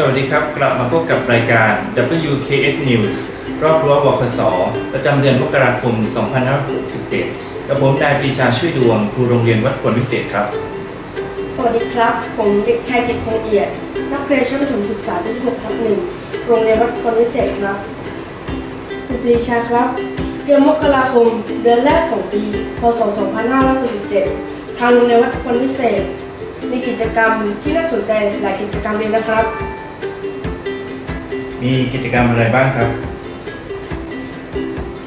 สวัสดีครับ กลับมาพบกับรายการ WKS News รอบรั้วบคสประจำเดือนมกราคม 2567กับผมนายปรีชาช่วยดวงครูโรงเรียนวัดควรวิเศษครับ สวัสดีครับ ผมเด็กชายกิตคงเอียด นักเรียนชั้นประถมศึกษาปีที่6ทับหนึ่งโรงเรียนวัดพลวิเศษครับคุณปรีชาครับ เดือนมกราคม เดือนแรกของปี พศ 2567ทางโรงเรียนวัดพลวิเศษมีกิจกรรมที่น่าสนใจหลายกิจกรรมเลยนะครับ มีกิจกรรมอะไรบ้างครับ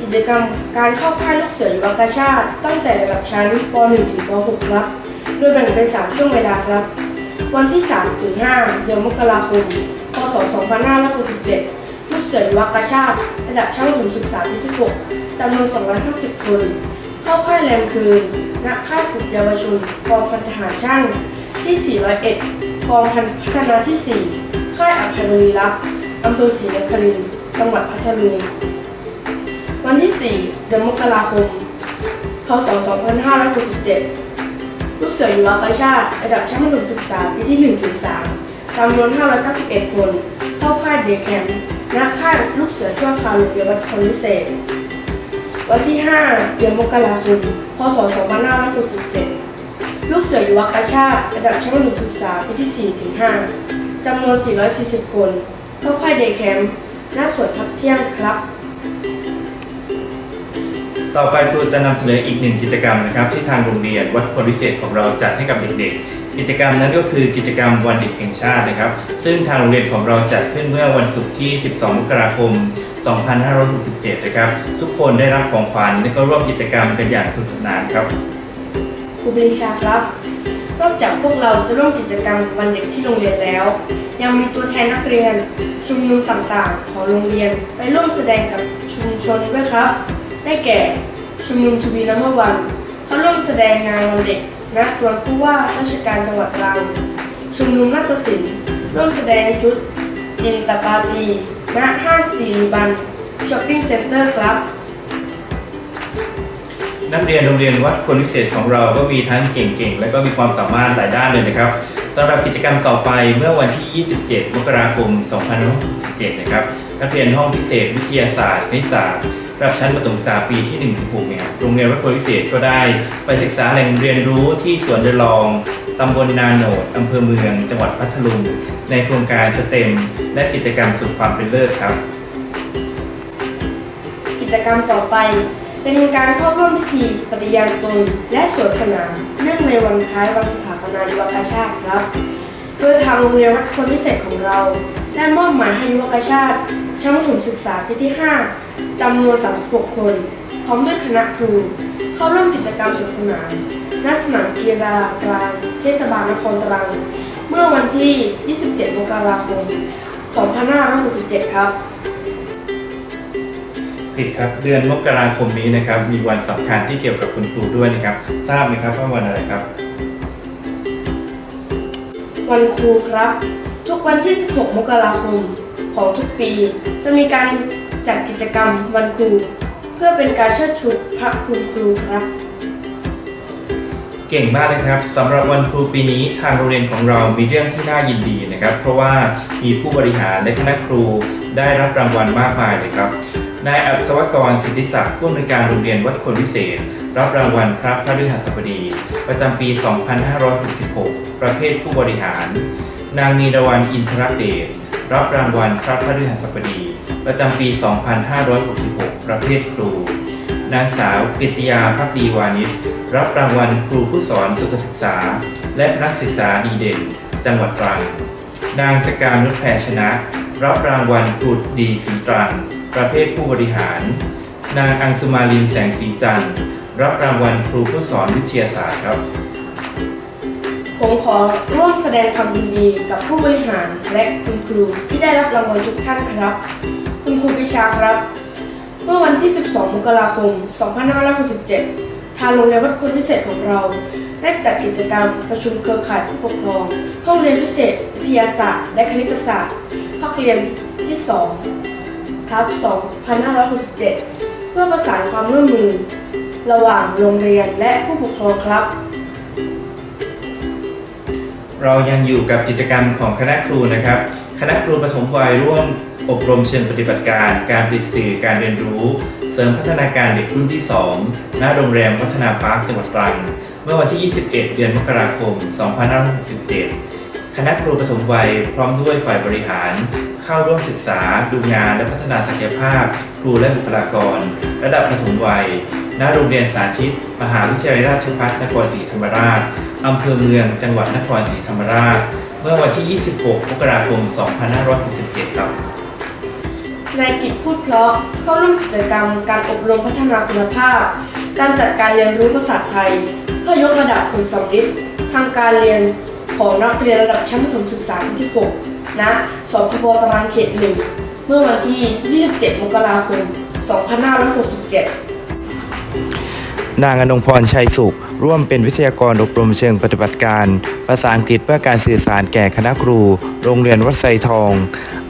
กิจกรรมการเข้าค่ายลูกเสือยุวกาชาติตั้งแต่ระดับชั้นป .1 ถึงป .6 ครับ โดยแบ่งเป็น 3 ช่วงเวลาครับ วันที่ 3 ถึง 5 เดือนมกราคม พศ 2567 ลูกเสือยุวกาชาติระดับชั้นประถมศึกษาปีที่6จำนวน 250 คน เข้าค่ายแรมคืน ณ ค่ายฝึกเยาวชนกองพันทหารช่างที่ 401กองพันพัฒนาที่ 4 ค่ายอภัยบริรักษ์ อำเภอศรีนครินทร์จังหวัดพัทลุงวันที่ 4 เดือนมกราคม พศ 2567ลูกเสือยุวกาชาติระดับชั้นมัธยมศึกษาปีที่1ถึง3จำนวน 591 คนเข้าค่ายเดย์แคมป์ณค่ายลูกเสือชั่วคราวโรงเรียนวัดพลวิเศษ วันที่ 5 เดือนมกราคม พศ 2567 ลูกเสือยุวกาชาติระดับชั้นมัธยมศึกษาปีที่4ถึง5จำนวน 440 คน เข้าค่ายเดย์แคมป์ณสวนทับเที่ยงครับ ต่อไปครูจะนำเสนออีกหนึ่งกิจกรรมนะครับ ที่ทางโรงเรียนวัดควรวิเศษของเราจัดให้กับเด็กๆ กิจกรรมนั้นก็คือกิจกรรมวันเด็กแห่งชาตินะครับ ซึ่งทางโรงเรียนของเราจัดขึ้นเมื่อวันศุกร์ที่ 12 มกราคม 2567 นะครับ ทุกคนได้รับของขวัญและก็ร่วมกิจกรรมกันอย่างสนุกสนานครับ ครูปรีชาครับ นอกจากพวกเราจะร่วมกิจกรรมวันเด็กที่โรงเรียนแล้ว ยังมีตัวแทนนักเรียน ชุมนุมต่างๆ ของโรงเรียนไปร่วมแสดงกับชุมชนด้วยครับ ได้แก่ชุมนุมทวีนัมเบอร์วันเขาร่วมแสดงงานวันเด็กณจวนผู้ว่าราชการจังหวัดตรังชุมนุมนาฏศิลป์ร่วมแสดงชุดจินตปาตีณห้างสีบันช้อปปิ้งเซ็นเตอร์ครับ นักเรียนโรงเรียนวัดควรวิเศษของเราก็มีทั้งเก่งๆ และก็มีความสามารถหลายด้านเลยนะครับสำหรับกิจกรรมต่อไปเมื่อวันที่ 27 มกราคม 2567 นะครับนักเรียนห้องพิเศษวิทยาศาสตร์คณิตศารรับชั้นประถมศึกษาปีที่1ถึง6เนี่ยโรงเรียนวัดควรวิเศษก็ได้ ไปศึกษาแหล่งเรียนรู้ที่สวนเดลอง ตำบลนาโหนด อำเภอเมือง จังหวัดพัทลุง ในโครงการสเต็ม และกิจกรรมสุดความเป็นเลิศครับ กิจกรรมต่อไป เป็นการเข้าร่วมพิธีปฏิญาณตนและสวนสนามเนื่องในวันคล้ายวันสถาปนายุวกาชาติครับ โดยทางโรงเรียนวัดคนพิเศษของเราได้มอบหมายให้ยุวกาชาติชั้นประถมศึกษาปีที่ 5จำนวน 36 คน พร้อมด้วยคณะครู เข้าร่วมกิจกรรมสวนสนามณสนามกีฬากลางเทศบาลนครตรัง เมื่อวันที่ 27 มกราคม 2567 ครับ ผิดครับ เดือนมกราคมนี้นะครับ มีวันสำคัญที่เกี่ยวกับคุณครูด้วยนะครับ ทราบไหมครับว่าวันอะไรครับ วันครูครับ ทุกวันที่ 16 มกราคมของทุกปี จะมีการจัดกิจกรรมวันครู เพื่อเป็นการเชิดชูพระคุณครูครับเก่งมากเลยครับสำหรับวันครูปีนี้ทางโรงเรียนของเรามีเรื่องที่น่ายินดีนะครับ เพราะว่ามีผู้บริหารและคณะครูได้รับรางวัลมากมายเลยครับ นายอัศวกรสิทธิศักดิ์ผู้อำนวยการโรงเรียนวัดคนวิเศษ รับรางวัลพระพฤหัสบดี ประจำปี 2566 ประเภทผู้บริหาร นางนีรวันอินทรเดชรับรางวัลพระพฤหัสบดี ประจำปี 2566 ประเภทครู นางสาวกฤติยาพักดีวานิชรับรางวัลครูผู้สอนสุขศึกษา และนักศึกษาดีเด่น จังหวัดตรัง นางสกาวนุชแพรชนะ รับรางวัลครูดีสีตรัง ประเภทผู้บริหาร นางอังสุมาลินแสงสีจันทร์รับรางวัลครูผู้สอนวิทยาศาสตร์ครับ ผมขอร่วมแสดงความยินดีกับผู้บริหารและคุณครูที่ได้รับรางวัลทุกท่านครับ คุณครูปิชาครับ เมื่อวันที่ 12 มกราคม 2567 ทางโรงเรียนวัดคุณพิเศษของเราได้จัดกิจกรรมประชุมเครือข่ายผู้ปกครองห้องเรียนพิเศษ วิทยาศาสตร์ และคณิตศาสตร์ภาคเรียนที่ 2 ทับ2567 เพื่อประสานความร่วมมือ ระหว่างโรงเรียนและผู้ปกครองครับ เรายังอยู่กับกิจกรรมของคณะครูนะครับ คณะครูปฐมวัยร่วมอบรมเชิงปฏิบัติการ การผลิตสื่อการเรียนรู้ เสริมพัฒนาการเด็กรุ่นที่2ณโรงแรมพัฒนาพาร์คจังหวัดตรัง เมื่อวันที่ 21 เดือนมกราคม 2567 คณะครูปฐมวัยพร้อมด้วยฝ่ายบริหาร เข้าร่วมศึกษา ดูงานและพัฒนาศักยภาพ ครูและบุคลากร ระดับปฐมวัย ณ โรงเรียนสาธิต มหาวิทยาลัยราชภัฏนครศรีธรรมราช อำเภอเมือง จังหวัดนครศรีธรรมราช เมื่อวันที่ 26 มกราคม 2567 ครับ นายกิจพูดเพราะเข้าร่วมกิจกรรมการอบรมพัฒนาคุณภาพ การจัดการเรียนรู้ภาษาไทย เพื่อยกระดับผลสำลิดทางการเรียนของนักเรียนระดับชั้นประถมศึกษาที่ 6 ณสพบตารางเขตหนึ่งเมื่อวันที่ 27 มกราคม 2567 นางอนงพรชัยสุข ร่วมเป็นวิทยากรอบรมเชิงปฏิบัติการ ภาษาอังกฤษเพื่อการสื่อสารแก่คณะครู โรงเรียนวัดไซทอง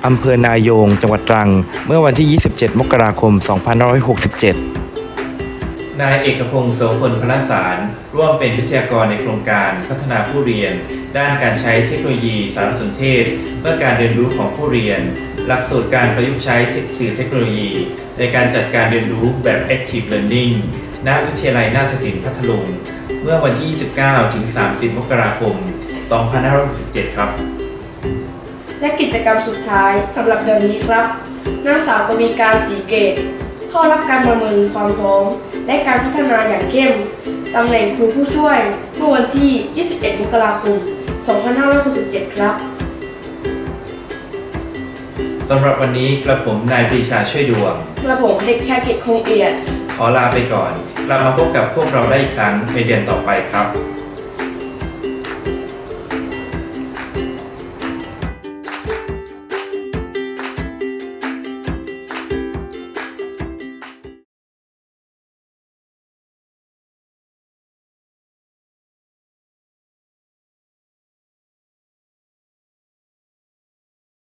อำเภอนายง จังหวัดตรัง เมื่อวันที่ 27 มกราคม 2567 นายเอกพงศ์โสพลพลสาร ร่วมเป็นวิทยากรในโครงการพัฒนาผู้เรียน ด้านการใช้เทคโนโลยีสารสนเทศ เพื่อการเรียนรู้ของผู้เรียน หลักสูตรการประยุกต์ใช้สื่อเทคโนโลยี ในการจัดการเรียนรู้แบบ Active Learning ณวิทยาลัยนาฏศิลป์พัทลุง เมื่อวันที่ 29 ถึง 30 มกราคม 2567 ครับ และกิจกรรมสุดท้ายสำหรับเดือนนี้ครับนางสาวกวีการสีเกต เข้ารับการประเมินความพร้อม และการพัฒนาอย่างเข้มตำแหน่งครูผู้ช่วยเมื่อวันที่ 21 มกราคม 2567 ครับสำหรับวันนี้กระผมนายปรีชาช่วยดวง กระผมเด็กชายเกตคงเอียด ขอลาไปก่อน กลับมาพบกับพวกเราได้อีกครั้งในเดือนต่อไปครับ